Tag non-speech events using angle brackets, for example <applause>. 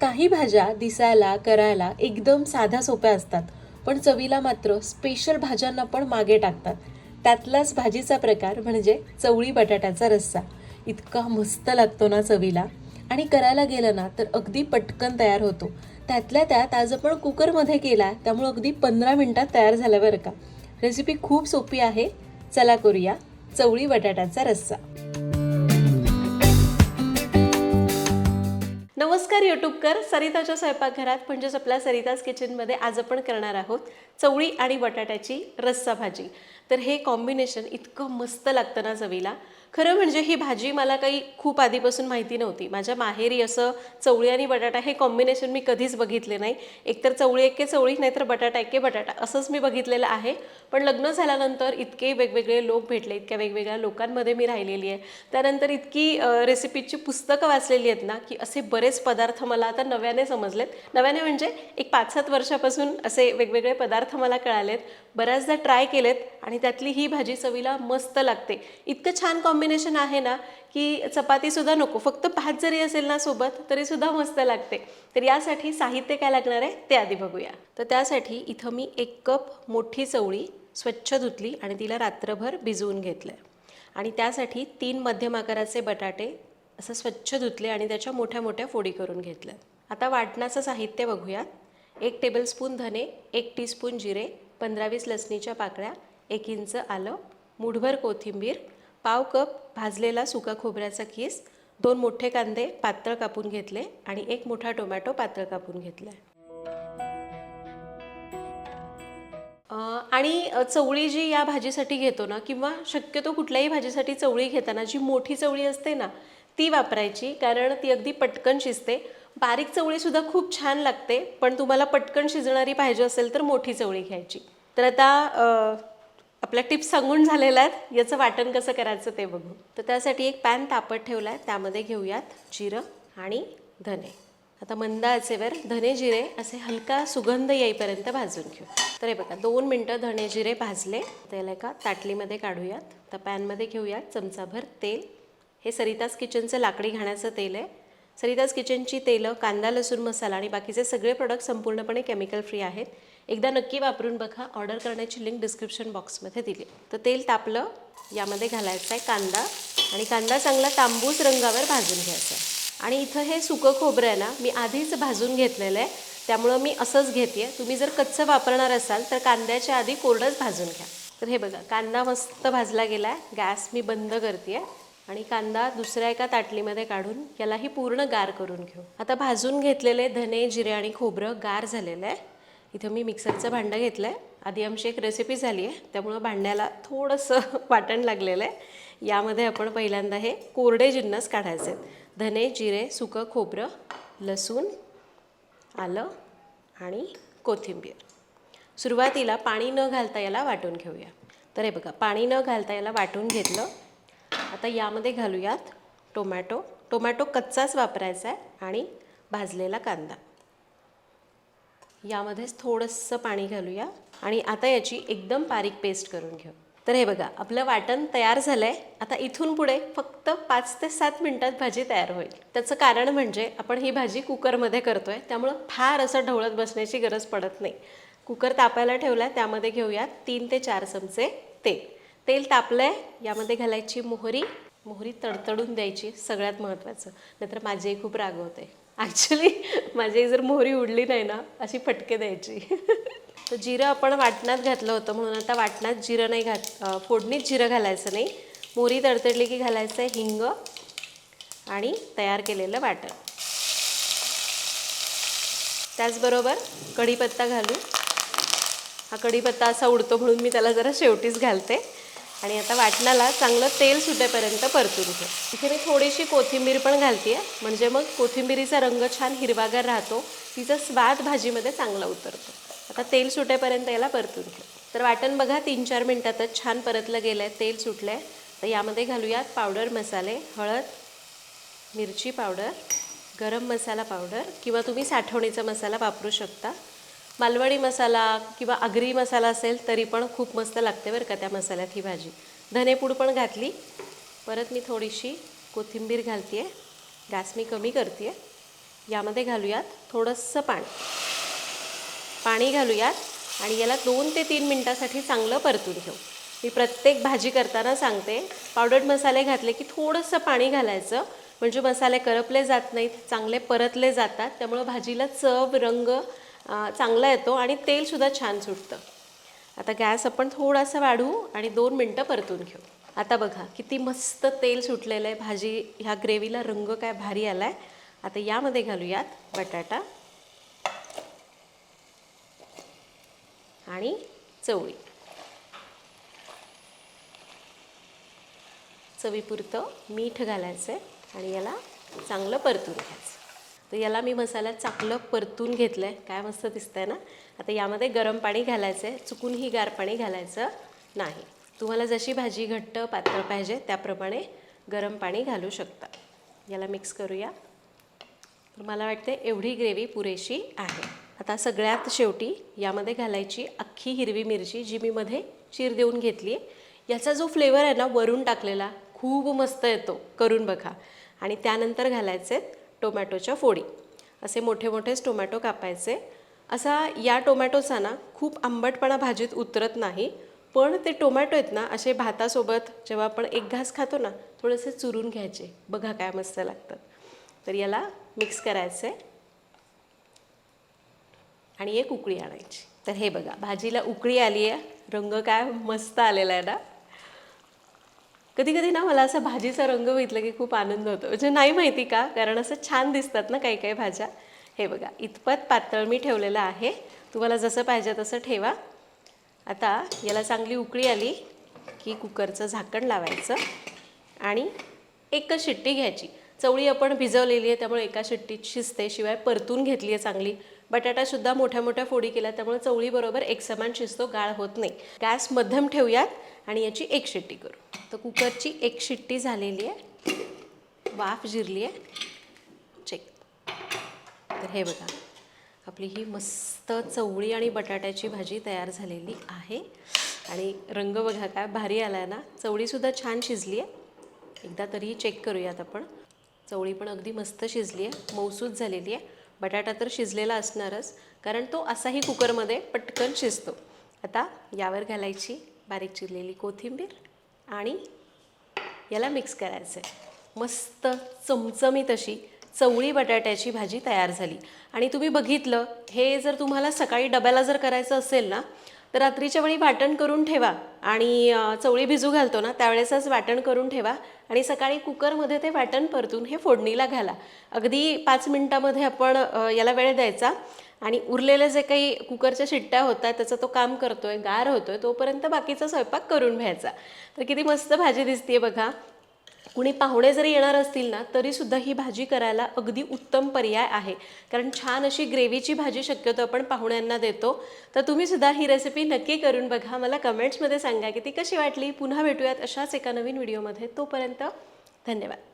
काही भाज्या दिसायला करायला एकदम साध्या सोप्या असतात पण चवीला मात्र स्पेशल भाज्यांना पण मागे टाकतात. त्यातलाच भाजीचा प्रकार म्हणजे चवळी बटाट्याचा रस्सा. इतका मस्त लागतो ना चवीला. आणि करायला गेलं ना तर अगदी पटकन तयार होतो. त्यातल्या त्यात आज आपण कुकरमध्ये केला त्यामुळे अगदी पंधरा मिनटात तयार झालं बरं का. रेसिपी खूप सोपी आहे. चला करूया चवळी बटाट्याचा रस्सा. नमस्कार यूट्यूबकर सरिताच्या स्वयंपाकघरात म्हणजेच आपल्या सरिताज किचनमध्ये आज आपण करणार आहोत चवळी आणि बटाट्याची रस्सा भाजी. तर हे कॉम्बिनेशन इतकं मस्त लागतं ना चवीला. खरं म्हणजे ही भाजी मला काही खूप आधीपासून माहिती नव्हती. माझ्या माहेरी असं चवळी आणि बटाटा हे कॉम्बिनेशन मी कधीच बघितले नाही. एकतर चवळी एके चवळी नाहीतर बटाटा एके बटाटा असंच मी बघितलेलं आहे. पण लग्न झाल्यानंतर इतके वेगवेगळे लोक भेटले इतक्या वेगवेगळ्या लोकांमध्ये मी राहिलेली आहे. त्यानंतर इतकी रेसिपीची पुस्तकं वाचलेली आहेत ना की असे बरेच पदार्थ मला आता नव्याने समजलेत. नव्याने म्हणजे एक पाच सात वर्षापासून असे वेगवेगळे पदार्थ मला कळालेत. बऱ्याचदा ट्राय केलेत आणि त्यातली ही भाजी चवीला मस्त लागते. इतकं छान कॉम्बिनेशन आहे ना की चपातीसुद्धा नको. फक्त भात जरी असेल ना सोबत तरीसुद्धा मस्त लागते. तर यासाठी साहित्य काय लागणार आहे? ते आधी बघूया. तर त्यासाठी इथं मी एक कप मोठी चवळी स्वच्छ धुतली आणि तिला रात्रभर भिजवून घेतलं आणि त्यासाठी तीन मध्यम आकाराचे बटाटे असं स्वच्छ धुतले आणि त्याच्या मोठ्या मोठ्या फोडी करून घेतल्या. आता वाटणाचं साहित्य बघूयात. एक टेबलस्पून धने एक टीस्पून जिरे पंधरा वीस लसणीच्या पाकळ्या एक इंच आलं मुठभर कोथिंबीर पाव कप भाजलेला सुका खोबऱ्याचा किस दोन मोठे कांदे पातळ कापून घेतले आणि एक मोठा टोमॅटो पातळ कापून घेतला. आणि चवळी जी या भाजीसाठी घेतो ना किंवा शक्यतो कुठल्याही भाजीसाठी चवळी घेताना जी मोठी चवळी असते ना ती वापरायची कारण ती अगदी पटकन शिजते. बारीक चवळीसुद्धा खूप छान लागते पण तुम्हाला पटकन शिजणारी पाहिजे असेल तर मोठी चवळी घ्यायची. तर आता आपल्या टिप्स सांगून झालेल्या आहेत. याचं वाटण कसं करायचं ते बघू. तर त्यासाठी एक पॅन तापत ठेवला आहे त्यामध्ये घेऊयात जिरं आणि धने. आता मंद आचेवर धने जिरे असे हलका सुगंध येईपर्यंत भाजून घेऊ. तर हे बघा दोन मिनटं धने जिरे भाजले. त्याला एका ताटलीमध्ये काढूयात. तर पॅनमध्ये घेऊयात चमचाभर तेल. हे सरिताज किचनचं लाकडी घाण्याचं तेल आहे. सरिताज किचनची तेलं कांदा लसूण मसाला आणि बाकीचे सगळे प्रोडक्ट संपूर्णपणे केमिकल फ्री आहेत. एकदा नक्की वापरून बघा. ऑर्डर करण्याची लिंक डिस्क्रिप्शन बॉक्समध्ये दिली. तर तेल तापलं. यामध्ये घालायचं आहे कांदा. आणि कांदा चांगला तांबूस रंगावर भाजून घ्यायचा आहे. आणि इथं हे सुकं खोबरं आहे ना मी आधीच भाजून घेतलेलं आहे. त्यामुळं मी असंच घेते तुम्ही जर कच्चं वापरणार असाल तर कांद्याच्या आधी कोरडंच भाजून घ्या. तर हे बघा कांदा मस्त भाजला गेला आहे. गॅस मी बंद करते आणि कांदा दुसऱ्या एका ताटलीमध्ये काढून यालाही पूर्ण गार करून घेऊ. आता भाजून घेतलेले धने जिरे आणि खोबरं गार झालेलं आहे. इथं मी मिक्सरचं भांडं घेतलं आहे आधी आमची एक रेसिपी झाली आहे. त्यामुळं भांड्याला थोडंसं <laughs> वाटण लागलेलं आहे. यामध्ये आपण पहिल्यांदा हे कोरडे जिन्नस काढायचे आहेत. धने जिरे सुकं खोबरं लसूण आलं आणि कोथिंबीर. सुरुवातीला पाणी न घालता याला वाटून घेऊया. तर हे बघा पाणी न घालता याला वाटून घेतलं. आता यामध्ये घालूयात टोमॅटो. टोमॅटो कच्चाच वापरायचा आहे आणि भाजलेला कांदा. यामध्येच थोडंसं पाणी घालूया आणि आता याची एकदम बारीक पेस्ट करून घेऊ. तर हे बघा आपलं वाटण तयार झालं आहे आता इथून पुढे फक्त पाच ते सात मिनटात भाजी तयार होईल. त्याचं कारण म्हणजे आपण ही भाजी कुकरमध्ये करतो आहे त्यामुळं फार असं ढवळत बसण्याची गरज पडत नाही. कुकर तापायला ठेवला आहे त्यामध्ये घेऊयात तीन ते चार चमचे तेल. तेल तापलं आहे यामध्ये घालायची मोहरी. मोहरी तडतडून द्यायची सगळ्यात महत्त्वाचं. नाहीतर माझी खूप राग होते. ॲक्च्युली माझी जर मोहरी उडली नाही ना अशी फटके द्यायची. <laughs> तर जिरं आपण वाटणात घातलं होतं म्हणून आता वाटणात जिरं नाही घात फोडणीत जिरं घालायचं नाही. मोहरी तडतडली की घालायचं आहे हिंग आणि तयार केलेलं वाटण. त्याचबरोबर कढीपत्ता घालू हा कढीपत्ता असा उडतो म्हणून मी त्याला जरा शेवटीच घालते. आणि आता वाटणाला चांगलं तेल सुटेपर्यंत परतून घे. इथे मी थोडीशी कोथिंबीर पण घालते म्हणजे मग कोथिंबिरीचा रंग छान हिरवागार राहतो. तिचा स्वाद भाजीमध्ये चांगला उतरतो. आता तेल सुटेपर्यंत याला परतून घे. तर वाटण बघा तीन चार मिनटातच छान परतलं गेलं आहे तेल सुटलं आहे तर यामध्ये घालूयात पावडर मसाले हळद मिरची पावडर गरम मसाला पावडर किंवा तुम्ही साठवणीचा मसाला वापरू शकता. मालवणी मसाला किंवा आगरी मसाला असेल तरी पण खूप मस्त लागते बरं का त्या मसाल्यात ही भाजी. धनेपूड पण घातली. परत मी थोडीशी कोथिंबीर घालते आहे गॅस मी कमी करते आहे यामध्ये घालूयात थोडंसं पाणी. पाणी घालूयात आणि याला दोन ते तीन मिनटासाठी चांगलं परतून घेऊ. मी प्रत्येक भाजी करताना सांगते पावडर्ड मसाले घातले की थोडंसं पाणी घालायचं. म्हणजे मसाले करपले जात नाहीत चांगले परतले जातात. त्यामुळं भाजीला चव रंग चांगला येतो आणि तेलसुद्धा छान सुटतं. आता गॅस आपण थोडासा वाढवू आणि दोन मिनटं परतून घेऊ. आता बघा किती मस्त तेल सुटलेलं आहे. भाजी ह्या ग्रेव्हीला रंग काय भारी आला आहे आता यामध्ये घालूयात बटाटा आणि चवळी. चवीपुरतं मीठ घालायचं आहे आणि याला चांगलं परतून घ्यायचं तर याला मी मसाला चांगलं परतून घेतलं आहे काय मस्त दिसतंय ना? आता यामध्ये गरम पाणी घालायचं आहे चुकूनही गार पाणी घालायचं नाही. तुम्हाला जशी भाजी घट्ट पातळ पाहिजे त्याप्रमाणे गरम पाणी घालू शकता. याला मिक्स करूया. तर मला वाटते एवढी ग्रेव्ही पुरेशी आहे. आता सगळ्यात शेवटी यामध्ये घालायची अख्खी हिरवी मिरची जी मी मध्ये चीर देऊन घेतली. आहे याचा जो फ्लेवर आहे ना वरून टाकलेला खूप मस्त येतो. करून बघा. आणि त्यानंतर घालायचे टोमॅटोच्या फोडी. असे मोठे मोठेच टोमॅटो कापायचे. असा या टोमॅटोचा ना खूप आंबटपणा भाजीत उतरत नाही पण ते टोमॅटो आहेत ना असे भातासोबत जेव्हा आपण एक घास खातो ना थोडेसे चुरून घ्यायचे. बघा काय मस्त लागतात. तर याला मिक्स करायचं. आहे आणि एक उकळी आणायची. तर हे बघा भाजीला उकळी आली आहे रंग काय मस्त आलेला आहे ना. कधी कधी ना मला असं भाजीचा रंग बघितलं की खूप आनंद होतो. म्हणजे नाही माहिती का कारण असं छान दिसतात ना काही काही भाज्या. हे बघा इतपत पातळ मी ठेवलेलं आहे. तुम्हाला जसं पाहिजे तसं ठेवा. आता याला चांगली उकळी आली की कुकरचं झाकण लावायचं आणि एकच शिट्टी घ्यायची. चवळी आपण भिजवलेली आहे त्यामुळे एका शिट्टीत शिजते शिवाय परतून घेतली आहे चांगली. बटाटासुद्धा मोठ्या मोठ्या फोडी केल्या त्यामुळे चवळीबरोबर एकसमान शिजतो गाळ होत नाही. गॅस मध्यम ठेवूयात आणि याची एक शिट्टी करू. तर कुकरची एक शिट्टी झालेली आहे. वाफ जिरली आहे. चेक तर हे बघा. आपली ही मस्त चवळी आणि बटाट्याची भाजी तयार झालेली आहे. आणि रंग बघा काय भारी आला आहे ना चवळीसुद्धा छान शिजली आहे. एकदा तरीही चेक करूयात आपण. चवळी पण अगदी मस्त शिजली आहे. मौसूद झालेली आहे. बटाटा तर शिजलेला असणारच कारण तो असाही कुकरमध्ये पटकन शिजतो. आता यावर घालायची बारीक चिरलेली कोथिंबीर. आणि याला मिक्स करायचं आहे मस्त चमचमीत अशी चवळी बटाट्याची भाजी तयार झाली. आणि तुम्ही बघितलं हे जर तुम्हाला सकाळी डब्याला जर करायचं असेल ना तर रात्रीच्या वेळी वाटण करून ठेवा आणि चवळी भिजू घालतो ना त्यावेळेसच वाटण करून ठेवा आणि सकाळी कुकरमध्ये ते वाटण परतून हे फोडणीला घाला. अगदी पाच मिनटामध्ये आपण याला वेळ द्यायचा आणि उरलेले जे काही कुकरच्या शिट्ट्या होतात त्याचा तो काम करतोय गार होतोय तोपर्यंत बाकीचा स्वयंपाक करून घ्यायचा. तर किती मस्त भाजी दिसते बघा. कुणी पाहुणे जरी येणार असतील ना तरीसुद्धा ही भाजी करायला अगदी उत्तम पर्याय आहे. कारण छान अशी ग्रेव्हीची भाजी शक्यतो आपण पाहुण्यांना देतो. तर तुम्ही सुद्धा ही रेसिपी नक्की करून बघा. मला कमेंट्समध्ये सांगा की ती कशी वाटली? पुन्हा भेटूयात अशाच एका नवीन व्हिडिओमध्ये तोपर्यंत धन्यवाद.